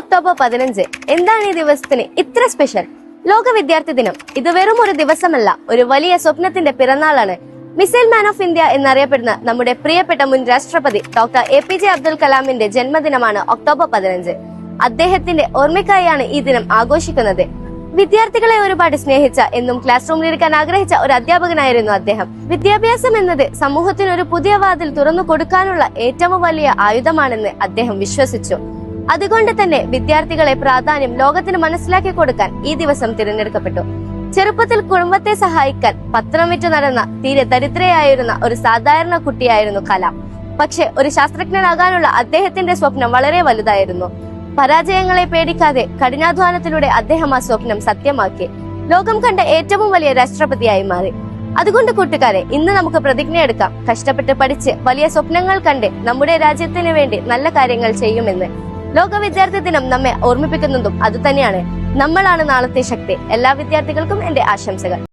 October പതിനഞ്ച്. എന്താണ് ഈ ദിവസത്തിന്? ഇത്ര സ്പെഷ്യൽ. ലോക വിദ്യാർത്ഥി ദിനം. ഇത് വെറും ഒരു ദിവസമല്ല ഒരു വലിയ സ്വപ്നത്തിന്റെ പിറന്നാളാണ്. മിസൈൽ മാൻ ഓഫ് ഇന്ത്യ എന്നറിയപ്പെടുന്ന നമ്മുടെ പ്രിയപ്പെട്ട മുൻ രാഷ്ട്രപതി doctor A P J Abdul കലാമിന്റെ ജന്മദിനമാണ് ഒക്ടോബർ പതിനഞ്ച്. അദ്ദേഹത്തിന്റെ ഓർമ്മയ്ക്കായാണ് ഈ ദിനം ആഘോഷിക്കുന്നത്. വിദ്യാർത്ഥികളെ ഒരുപാട് സ്നേഹിച്ച എന്നും ക്ലാസ് റൂമിലിരിക്കാൻ ആഗ്രഹിച്ച ഒരു അധ്യാപകനായിരുന്നു അദ്ദേഹം. വിദ്യാഭ്യാസം എന്നത് സമൂഹത്തിന് ഒരു പുതിയ വാതിൽ തുറന്നു കൊടുക്കാനുള്ള ഏറ്റവും വലിയ ആയുധമാണെന്ന് അദ്ദേഹം വിശ്വസിച്ചു. അതുകൊണ്ട് തന്നെ വിദ്യാർത്ഥികളെ പ്രാധാന്യം ലോകത്തിന് മനസ്സിലാക്കി കൊടുക്കാൻ ഈ ദിവസം തിരഞ്ഞെടുക്കപ്പെട്ടു. ചെറുപ്പത്തിൽ കുടുംബത്തെ സഹായിക്കാൻ വിറ്റ് നടന്ന തീരെ ദരിദ്രയായിരുന്ന ഒരു സാധാരണ കുട്ടിയായിരുന്നു കലാം. പക്ഷെ ഒരു ശാസ്ത്രജ്ഞനാകാനുള്ള അദ്ദേഹത്തിന്റെ സ്വപ്നം വളരെ വലുതായിരുന്നു. പരാജയങ്ങളെ പേടിക്കാതെ കഠിനാധ്വാനത്തിലൂടെ അദ്ദേഹം ആ സ്വപ്നം സത്യമാക്കി. ലോകം കണ്ട ഏറ്റവും വലിയ രാഷ്ട്രപതിയായി മാറി. അതുകൊണ്ട് കൂട്ടുകാരെ ഇന്ന് നമുക്ക് പ്രതിജ്ഞയെടുക്കാം കഷ്ടപ്പെട്ട് പഠിച്ച് വലിയ സ്വപ്നങ്ങൾ കണ്ട് നമ്മുടെ രാജ്യത്തിന് വേണ്ടി നല്ല കാര്യങ്ങൾ ചെയ്യുമെന്ന്. ലോക വിദ്യാർത്ഥി ദിനം നമ്മെ ഓർമ്മിപ്പിക്കുന്നതും അതുതന്നെയാണ്. നമ്മളാണ് നാളത്തെ ശക്തി. എല്ലാ വിദ്യാർത്ഥികൾക്കും എന്റെ ആശംസകൾ.